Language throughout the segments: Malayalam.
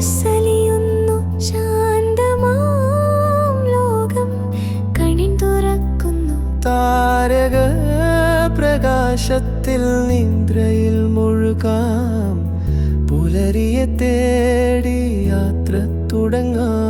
സലിയുന്നു ശാന്തമാം ലോകം. പ്രകാശത്തിൽ നിന്ദ്രയിൽ മുഴുകാം. പുലരിയെ തേടി യാത്ര തുടങ്ങാം.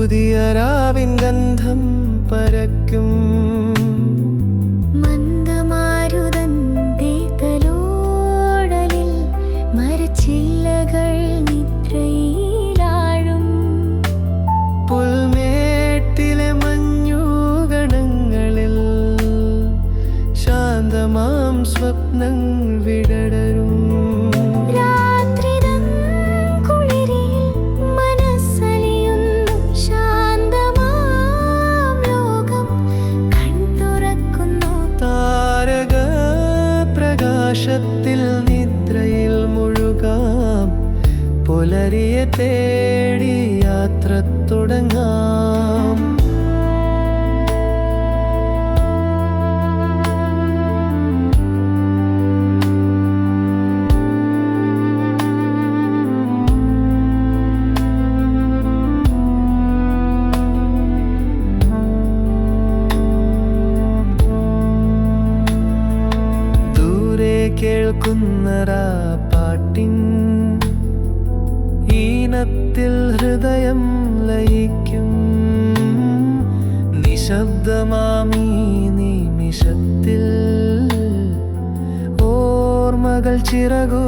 പുതിയ രാവിൻ ഗന്ധം പരക്കും. മരച്ചില്ലകൾ നിദ്രയിലാഴും. പുൽമേട്ടിലെ മഞ്ഞുകണങ്ങളിൽ ശാന്തമാം സ്വപ്നങ്ങൾ വിടരും പ്രകാശത്തിൽ നിദ്രയിൽ മുഴുകാം. പുലരിയെ തേടി യാത്ര തുടങ്ങാം. പാട്ടിൻ ഈണത്തിൽ ഹൃദയം ലയിക്കും. നിശബ്ദമാമീ നിമിഷത്തിൽ ഓർമ്മകൾ ചിറകു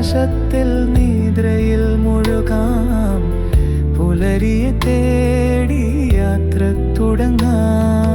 പ്രകാശത്തിൽ നിദ്രയിൽ മുഴുകാം. പുലരിയെ തേടി യാത്ര തുടങ്ങാം.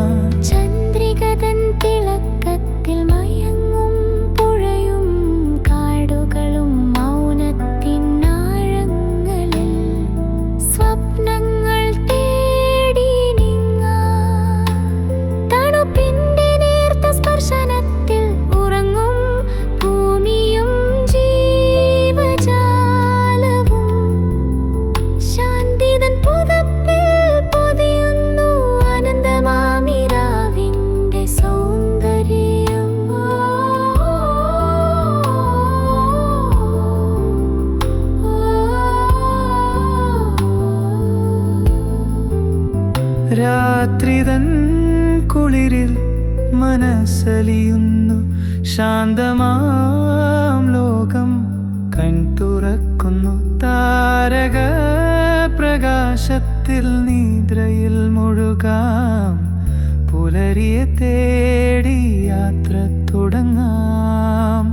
രാത്രിതൻ കുളിരിൽ മനസ്സലിയുന്നു. ശാന്തമാം ലോകം കൺ തുറക്കുന്നു താരക പ്രകാശത്തിൽ നിദ്രയിൽ മുഴുകാം. പുലരിയെ തേടി യാത്ര തുടങ്ങാം.